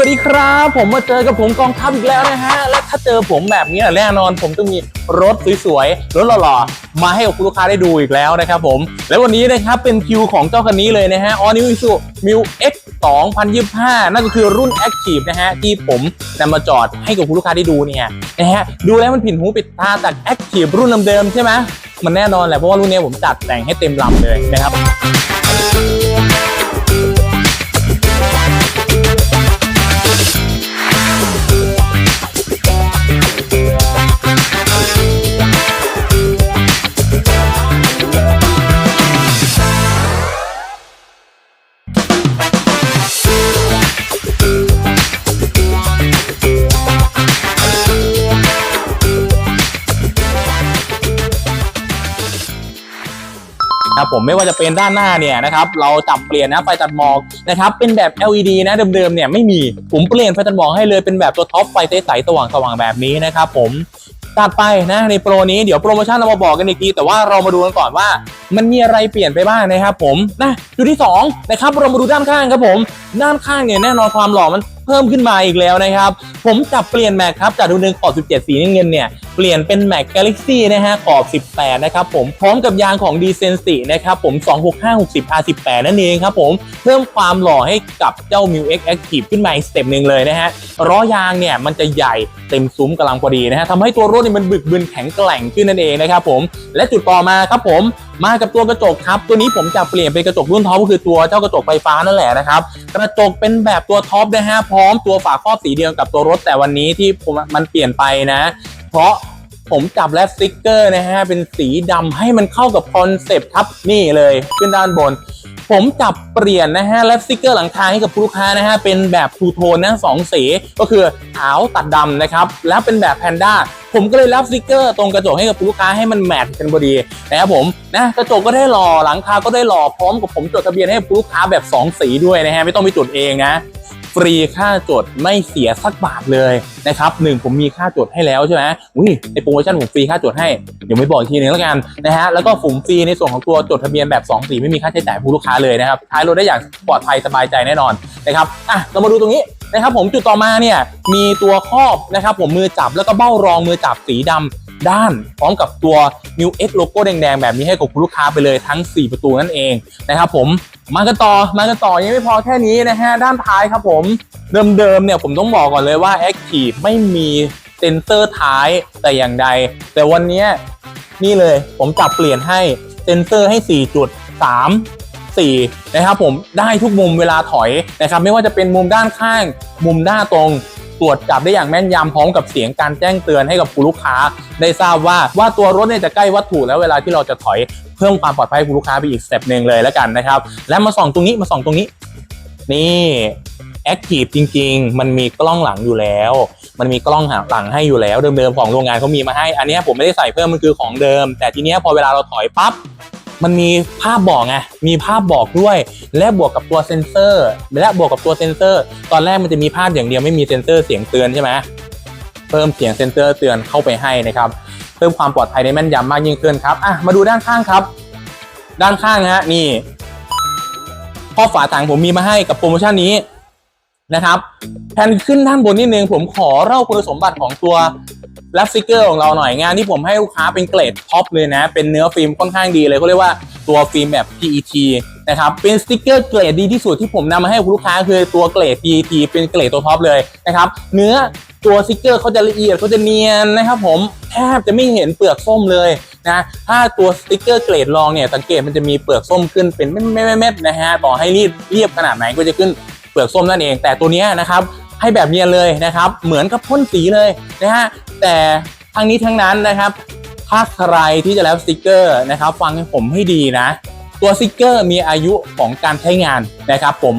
วัสดีครับ ผมมาเจอกับผมกองทัพอีกแล้วนะฮะ และถ้าเจอผมแบบนี้แน่นอน ผมต้องมีรถสวยๆ รถหล่อๆ มาให้กับคุณลูกค้าได้ดูอีกแล้วนะครับผม และวันนี้นะครับเป็นคิวของเจ้าคันนี้เลยนะฮะ All New Isuzu Mu X 2025 นั่นก็คือรุ่น Active นะฮะ ที่ผมนำมาจอดให้กับคุณลูกค้าได้ดูเนี่ยนะฮะ ดูแล้วมันผิดหูผิดตาจาก Active รุ่นเดิมๆใช่ไหมมันแน่นอนแหละเพราะว่ารุ่นนี้ผมจัดแต่งให้เต็มลำเลยนะครับ ผมไม่ว่าจะเป็นด้านหน้าเนี่ยนะครับเราจับเปลี่ยนนะไฟตัดหมอกนะครับเป็นแบบ LED นะเดิมๆเนี่ยไม่มีผมเปลี่ยนไฟตัดหมอกให้เลยเป็นแบบตัวท็อปไฟใสๆสว่างๆแบบนี้นะครับผมตัดไปนะในโปรนี้เดี๋ยวโปรโมชั่นเรามาบอกกันอีกทีแต่ว่าเรามาดูกันก่อนว่า มันมีอะไรเปลี่ยนไปบ้างนะครับผมนะจุดที่สองนะครับเรามาดูด้านข้างครับผม ด้านข้างเนี่ยแน่นอนความหล่อมัน พิ่มขึ้นมาอีกแล้วนะครับ ผมจับเปลี่ยนแม็กครับจากดูหนึ่งขอบ 17 สีน้ำเงินเนี่ย เปลี่ยนเป็นแม็ก Galaxy นะฮะขอบ 18 นะครับผมพร้อมกับยางของ d e c e n s y นะครับผม 26560 R18 นั่นเองครับผม เพิ่มความหล่อให้กับเจ้า m u X Active ขึ้นมาอีกสเต็ปหนึ่งเลยนะฮะล้อยางเนี่ยมันจะใหญ่เต็มซุ้มกำลังพอดีนะฮะทำให้ตัวรถเนี่ยมันบึกบึนแข็งแกร่งขึ้นนั่นเองนะครับผมและจุดต่อมาครับผม มากับตัวกระจกครับ ตัวนี้ผมจะเปลี่ยนเป็นกระจกรุ่นท็อปก็คือตัวเจ้ากระจกไฟฟ้านั่นแหละนะครับ กระจกเป็นแบบตัวท็อปนะฮะพร้อมตัวฝาครอบสีเดียวกับตัวรถแต่วันนี้ที่ผมมันเปลี่ยนไปนะ เพราะผมจับแลปสติกเกอร์นะฮะเป็นสีดำให้มันเข้ากับคอนเซปต์ครับนี่เลยขึ้นด้านบน ผมจับเปลี่ยนนะฮะแลปสติกเกอร์หลังคาให้กับลูกค้านะฮะเป็นแบบทูโทนนะสองสีก็คือขาวตัดดำนะครับ แล้วเป็นแบบแพนด้า ผมก็เลยแลปสติกเกอร์ตรงกระจกให้กับลูกค้าให้มันแมทกันพอดีนะครับผมนะกระจกก็ได้หล่อหลังคาก็ได้หล่อพร้อมกับผมจดทะเบียนให้ลูกค้าแบบ 2 สีด้วยนะฮะไม่ต้องไปจดเองนะฟรีค่าจดไม่เสียสักบาทเลยนะครับหนึ่งผมมีค่าจดให้แล้วใช่ไหมอุ้ยในโปรโมชั่นผมฟรีค่าจดให้เดี๋ยวไม่บอกอีกทีนึงแล้วกันนะฮะแล้วก็ผมฟรีในส่วนของตัวจดทะเบียนแบบ2สีไม่มีค่าใช้จ่ายผู้ลูกค้าเลยนะครับท้ายรถได้อย่างปลอดภัยสบายใจแน่นอนนะครับอะเรามาดูตรงนี้ นะครับผมจุดต่อมาเนี่ยมีตัวครอบนะครับผมมือจับแล้วก็เบ้ารองมือจับสีดำด้านพร้อมกับตัว New X โลโก้แดงๆ แบบนี้ให้กับคุณลูกค้าไปเลยทั้ง 4 ประตูนั่นเองนะครับผมมากันต่อมากันต่อยังไม่พอแค่นี้นะฮะด้านท้ายครับผมเดิมๆเนี่ยผมต้องบอกก่อนเลยว่า Active ไม่มีเซนเซอร์ท้ายแต่อย่างใด แต่วันนี้นี่เลยผมจับเปลี่ยนให้เซนเซอร์ให้4.3 4นะครับผมได้ทุกมุมเวลาถอยนะครับไม่ว่าจะเป็นมุมด้านข้าง มุมหน้าตรงตรวจจับได้อย่างแม่นยำพร้อมกับเสียงการแจ้งเตือนให้กับคุณลูกค้า ได้ทราบว่าว่าตัวรถเนี่ยจะใกล้วัตถุแล้วเวลาที่เราจะถอยเพิ่มความปลอดภัยให้คุณลูกค้าไปอีกสเต็ปหนึ่งเลยแล้วกันนะครับ และมาส่องตรงนี้มาส่องตรงนี้ นี่แอคทีฟจริง ๆ มันมีกล้องหลังอยู่แล้ว มันมีกล้องหลังให้อยู่แล้ว เดิมๆของโรงงานเขามีมาให้ อันนี้ผมไม่ได้ใส่เพิ่มมันคือของเดิม แต่ทีเนี้ยพอเวลาเราถอยปั๊บ มันมีภาพบอกไงมีภาพบอกด้วย และบวกกับตัวเซนเซอร์ และบวกกับตัวเซนเซอร์ ตอนแรกมันจะมีภาพอย่างเดียวไม่มีเซนเซอร์เสียงเตือนใช่ไหมเพิ่มเสียงเซนเซอร์เตือนเข้าไปให้นะครับเพิ่มความปลอดภัยได้แม่นยำมากยิ่งขึ้นครับอะมาดูด้านข้างครับ ด้านข้างฮะนี่ข้อฝาถังผมมีมาให้กับโปรโมชั่นนี้ นะครับแผ่นขึ้นด้านบนนิดนึงผมขอเล่าคุณสมบัติของตัวแรปสติกเกอร์ของเราหน่อยงานที่ผมให้ลูกค้าเป็นเกรดท็อปเลยนะ เป็นเนื้อฟิล์มค่อนข้างดีเลยเขาเรียกว่าตัวฟิล์มแบบ PET นะครับเป็นสติกเกอร์เกรดดีที่สุดที่ผมนำมาให้คุณลูกค้าคือตัวเกรด PET เป็นเกรดตัวท็อปเลยนะครับเนื้อตัวสติกเกอร์เขาจะละเอียดเขาจะเนียนนะครับผมแทบจะไม่เห็นเปลือกส้มเลยนะถ้าตัวสติกเกอร์เกรดรองเนี่ยสังเกตมันจะมีเปลือกส้มขึ้นเป็นเม็ดๆๆนะฮะต่อให้รีบเรียบขนาดไหนก็จะขึ้น เปลือกส้มนั่นเอง แต่ตัวนี้นะครับให้แบบเนียนเลยนะครับ เหมือนกับพ่นสีเลยนะฮะแต่ทั้งนี้ทั้งนั้นนะครับถ้าใครที่จะแล้วสติกเกอร์นะครับฟังให้ผมให้ดีนะ ตัวสติกเกอร์มีอายุของการใช้งานนะครับ ผม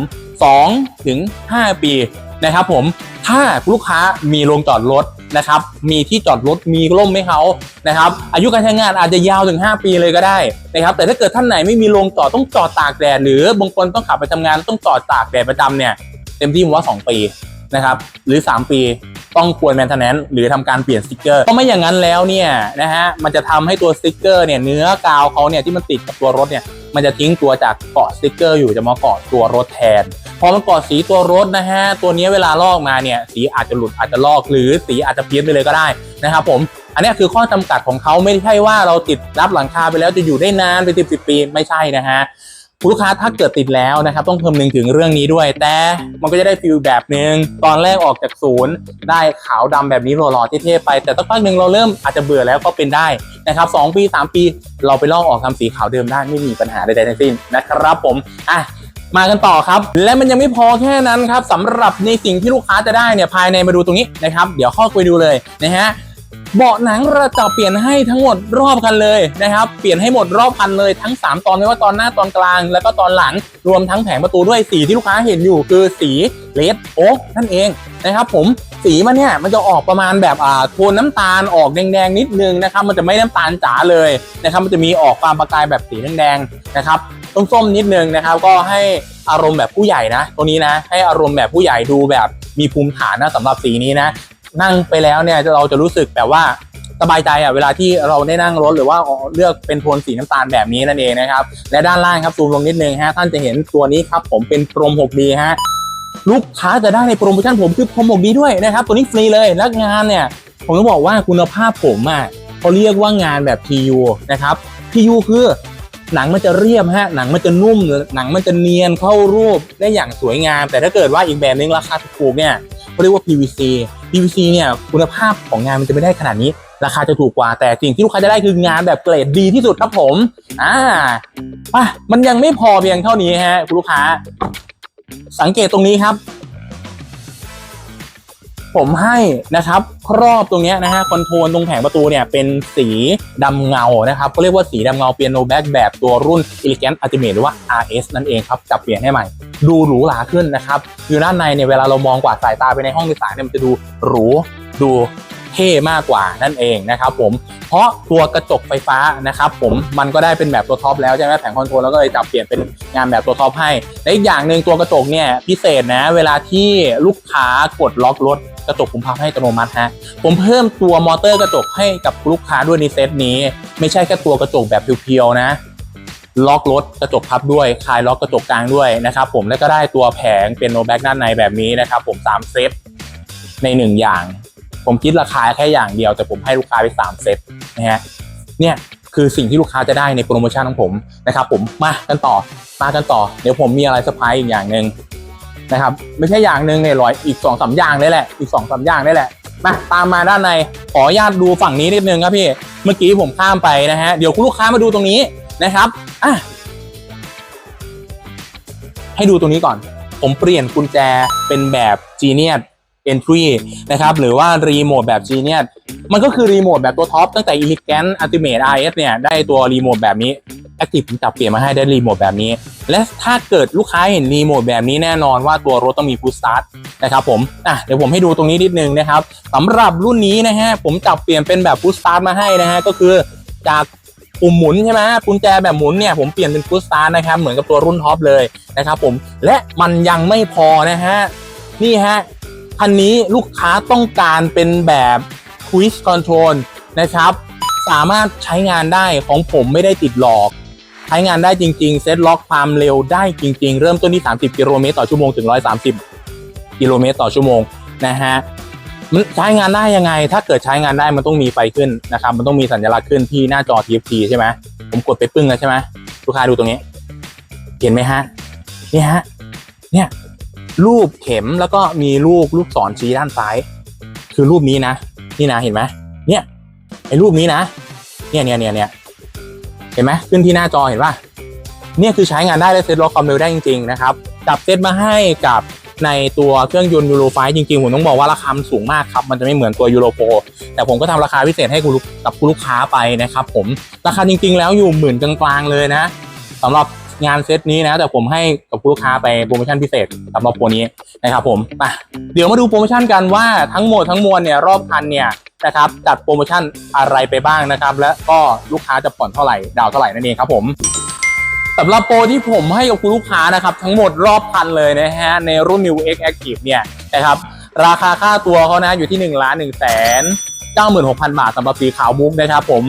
2ถึง5ปีนะครับ ผมถ้าลูกค้ามีโรงจอดรถ นะครับ มีที่จอดรถ มีร่มให้เขานะครับ อายุการใช้งานอาจจะยาวถึง 5 ปีเลยก็ได้นะครับ แต่ถ้าเกิดท่านไหนไม่มีโรงจอดต้องจอดตากแดดหรือบางคนต้องขับไปทำงานต้องจอดตากแดดประจำเนี่ยเต็มที่ผมว่า 2 ปีนะครับ หรือ 3 ปีต้องควรแมนเทนแนนหรือทำการเปลี่ยนสติกเกอร์เพราะไม่อย่างนั้นแล้วเนี่ยนะฮะ มันจะทำให้ตัวสติกเกอร์เนี่ยเนื้อกาวเขาเนี่ยที่มันติดกับตัวรถเนี่ย มันจะทิ้งตัวจากเกาะสติกเกอร์อยู่จะมาเกาะตัวรถแทน พอมันเกาะสีตัวรถนะฮะตัวนี้เวลาลอกมาเนี่ยสีอาจจะหลุดอาจจะลอกหรือสีอาจจะเพี้ยนไปเลยก็ได้นะครับผมอันนี้คือข้อจำกัดของเขาไม่ใช่ว่าเราติดรับหลังคาไปแล้วจะอยู่ได้นานเป็นสิบสิบปีไม่ใช่นะฮะ ลูกค้าถ้าเกิดติดแล้วนะครับต้องเพิ่มนึงถึงเรื่องนี้ด้วย แต่มันก็จะได้ฟิลแบบหนึ่งตอนแรกออกจากศูนย์ ได้ขาวดำแบบนี้หล่อๆเท่ๆไป แต่สักพักหนึ่งเราเริ่มอาจจะเบื่อแล้วก็เป็นได้นะครับสองปีสามปี เราไปลอกออกทำสีขาวเดิมได้ไม่มีปัญหาใดๆทั้งสิ้นนะครับผมอะมากันต่อครับ และมันยังไม่พอแค่นั้นครับสำหรับในสิ่งที่ลูกค้าจะได้เนี่ยภายในมาดูตรงนี้นะครับ เดี๋ยวข้าไปดูเลยนะฮะ เบาะหนังเราจะเปลี่ยนให้ทั้งหมดรอบคันเลยนะครับ เปลี่ยนให้หมดรอบคันเลยทั้ง 3 ตอนไม่ว่าตอนหน้าตอนกลาง แล้วก็ตอนหลังรวมทั้งแผงประตูด้วยสีที่ลูกค้าเห็นอยู่คือสีเลดโอ๊กนั่นเองนะครับผมสีมันเนี่ยมันจะออกประมาณแบบอ่าโทนน้ำตาลออกแดงๆนิดนึงนะครับมันจะไม่น้ำตาลจ๋าเลยนะครับมันจะมีออกความประกายแบบสีแดงๆนะครับส้มๆนิดนึงนะครับก็ให้อารมณ์แบบผู้ใหญ่นะ ตัวนี้นะ ให้อารมณ์แบบผู้ใหญ่ดูแบบมีภูมิฐานนะสำหรับสีนี้นะ นั่งไปแล้วเนี่ยเราจะรู้สึกแบบว่าสบายใจอะเวลาที่เราได้นั่งรถหรือว่าเลือกเป็นโทนสีน้ำตาลแบบนี้นั่นเองนะครับและด้านล่างครับซูมลงนิดนึงฮะท่านจะเห็นตัวนี้ครับผมเป็นพรม 6D ฮะลูกค้าจะได้ในโปรโมชั่นผมคือพรม 6D ด้วยนะครับตัวนี้ฟรีเลยแล้งานเนี่ยผมต้องบอกว่าคุณภาพผมอะเขาเรียกว่างานแบบ PU นะครับ PU คือหนังมันจะเรียบฮะหนังมันจะนุ่มหนังมันจะเนียนเข้ารูปได้อย่างสวยงาม แต่ถ้าเกิดว่าอีกแบบนึงราคาถูกเนี่ย เขาเรียกว่า PVC PVC เนี่ยคุณภาพของงานมันจะไม่ได้ขนาดนี้ ราคาจะถูกกว่าแต่สิ่งที่ลูกค้าจะได้คืองานแบบเกรดดีที่สุดครับผมอ่าป่ะมันยังไม่พอเพียงเท่านี้ฮะคุณลูกค้า สังเกตตรงนี้ครับ ผมให้นะครับครอบตรงนี้นะฮะคอนโทรลตรงแผงประตูเนี่ยเป็นสีดำเงานะครับเขาเรียกว่าสีดำเงาเปียโนแบ็กแบบตัวรุ่น Elegant Ultimate หรือว่า RS นั่นเองครับจับเปลี่ยนให้ใหม่ ดูหรูหราขึ้นนะครับอยู่ด้านในเนี่ยเวลาเรามองกว่าสายตาไปในห้องโดยสารเนี่ยมันจะดูหรูดูเท่มากกว่านั่นเองนะครับผมเพราะตัวกระจกไฟฟ้านะครับผมมันก็ได้เป็นแบบตัวท็อปแล้วใช่ไหมแผงคอนโทรลแล้วก็เลยจับเปลี่ยนเป็นงานแบบตัวท็อปให้และอีกอย่างหนึ่งตัวกระจกเนี่ยพิเศษนะเวลาที่ลูกค้ากดล็อกรถกระจกผมพับให้อัตโนมัติฮะผมเพิ่มตัวมอเตอร์กระจกให้กับลูกค้าด้วยในเซตนี้ ไม่ใช่แค่ตัวกระจกแบบเพียวๆนะ ล็อกรถกระจกพับด้วยคลายล็อกกระจกกลางด้วยนะครับผมแล้วก็ได้ตัวแผงเป็นโนแบ็กด้านในแบบนี้นะครับผม3เซตใน 1 อย่าง ผมคิดราคาแค่อย่างเดียว แต่ผมให้ลูกค้าไป 3 เซตนะฮะเนี่ยคือสิ่งที่ลูกค้าจะได้ในโปรโมชั่นของผมนะครับผมมากันต่อมากันต่อ เดี๋ยวผมมีอะไรเซอร์ไพรส์อีกอย่างหนึ่งนะครับไม่ใช่อย่างหนึ่งเนี่ยร้อยอีกสองสามอย่างเลยแหละอีกสองสามอย่างนี่แหละมาตามมาด้านในขออนุญาตดูฝั่งนี้นิดนึงครับพี่เมื่อกี้ผมข้ามไปนะฮะเดี๋ยวคุณลูกค้ามาดูตรงนี้ นะครับอะให้ดูตรงนี้ก่อน ผมเปลี่ยนกุญแจเป็นแบบ Genius Entry นะครับหรือว่ารีโมทแบบ Genius มันก็คือรีโมทแบบตัวท็อปตั้งแต่ Elegant Ultimate RS เนี่ยได้ตัวรีโมทแบบนี้ Active ผมจับเปลี่ยนมาให้ได้รีโมทแบบนี้ และถ้าเกิดลูกค้าเห็นรีโมทแบบนี้แน่นอนว่าตัวรถต้องมี Push Start นะครับผมอะเดี๋ยวผมให้ดูตรงนี้นิดนึงนะครับสำหรับรุ่นนี้นะฮะผมจับเปลี่ยนเป็นแบบ Push Start มาให้นะฮะก็คือจาก ปุ่มหมุนใช่ไหมกุญแจแบบหมุนเนี่ยผมเปลี่ยนเป็นฟุตสตาร์นะครับเหมือนกับตัวรุ่นท็อปเลยนะครับผมและมันยังไม่พอนะฮะนี่ฮะคันนี้ลูกค้าต้องการเป็นแบบ Quick Control นะครับสามารถใช้งานได้ของผมไม่ได้ติดหลอก ใช้งานได้จริง ๆ เซตล็อกความเร็วได้จริง ๆ เริ่มต้นที่ 30 กิโลเมตรต่อชั่วโมงถึง 130 กิโลเมตรต่อชั่วโมงนะฮะ ใช้งานได้ยังไง ถ้าเกิดใช้งานได้มันต้องมีไฟขึ้นนะครับ มันต้องมีสัญลักษณ์ขึ้นที่หน้าจอ TFT ใช่ไหมผมกดไปปึ้งแล้วใช่ไหมลูกค้าดูตรงนี้ เห็นไหมฮะนี่ฮะเนี่ยรูปเข็มแล้วก็มีลูกลูกศรชี้ด้านซ้าย คือรูปนี้นะนี่นะเห็นไหมเนี่ยไอ้รูปนี้นะเนี่ยเนี่ยเนี่ยเนี่ยเห็นไหมขึ้นที่หน้าจอเห็นป่ะเนี่ยคือใช้งานได้และเซตล็อกความเร็วได้จริงๆนะครับจับเซตมาให้กับ ในตัวเครื่องยนต์ยูโรไฟจริงๆ ผมต้องบอกว่าราคามันสูงมากครับ มันจะไม่เหมือนตัวยูโรโปแต่ผมก็ทำราคาพิเศษให้คุณกับคุณลูกค้าไปนะครับผมราคาจริงๆ แล้วอยู่หมื่นกลางๆเลยนะสำหรับงานเซตนี้นะ แต่ผมให้กับคุณลูกค้าไปโปรโมชั่นพิเศษสำหรับตัวนี้นะครับผมอะเดี๋ยวมาดูโปรโมชั่นกันว่าทั้งหมดทั้งมวลเนี่ยรอบคันเนี่ยนะครับจัดโปรโมชั่นอะไรไปบ้างนะครับ และก็ลูกค้าจะผ่อนเท่าไหร่ดาวเท่าไหร่นั่นเองครับผม สำหรับโปรที่ผมให้กับคุณลูกค้านะครับ ทั้งหมดรอบพันเลยนะฮะ ในรุ่น New X Active เนี่ยนะครับ ราคาค่าตัวเขานะอยู่ที่1นึ่งล้านหนึ่งแสนเก้าหมื่นหกพันบาทสำหรับสีขาวมุกนะครับผม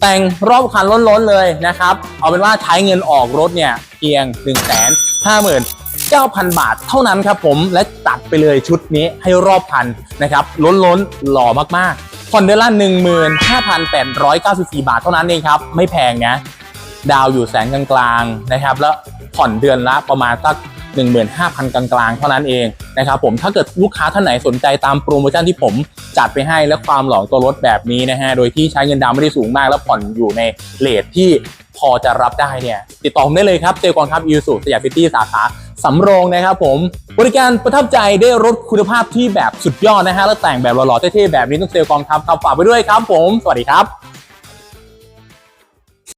แต่งรอบคันล้นๆเลยนะครับ เอาเป็นว่าใช้เงินออกรถเนี่ยเพียง 1 5 5 0 0 0 9,000 บาทเท่านั้นครับผมและตัดไปเลยชุดนี้ให้รอบคันนะครับล้นๆหล่อมากๆผ่อนเดือนละ 15,894 บาทเท่านั้นเองครับ ไม่แพงนะ ดาวอยู่แสนกลางๆนะครับ แล้วผ่อนเดือนละประมาณสัก15,000 กลางๆ เท่านั้นเองนะครับผมถ้าเกิดลูกค้าท่านไหนสนใจตามโปรโมชั่นที่ผมจัดไปให้และความหลอตัวรถแบบนี้นะฮะโดยที่ใช้เงินดาวไม่ได้สูงมาก แล้วผ่อนอยู่ในเลทที่พอจะรับได้เนี่ยติดต่อผมได้เลยครับเซลล์กองทัพยูสุสยามซิตี้สาขาสำโรงนะครับผมบริการประทับใจได้รถคุณภาพที่แบบสุดยอดนะฮะแล้วแต่งแบบหล่อๆเท่ๆแบบนี้ต้องเซลกองทัพครับฝากไปด้วยครับผม สวัสดีครับ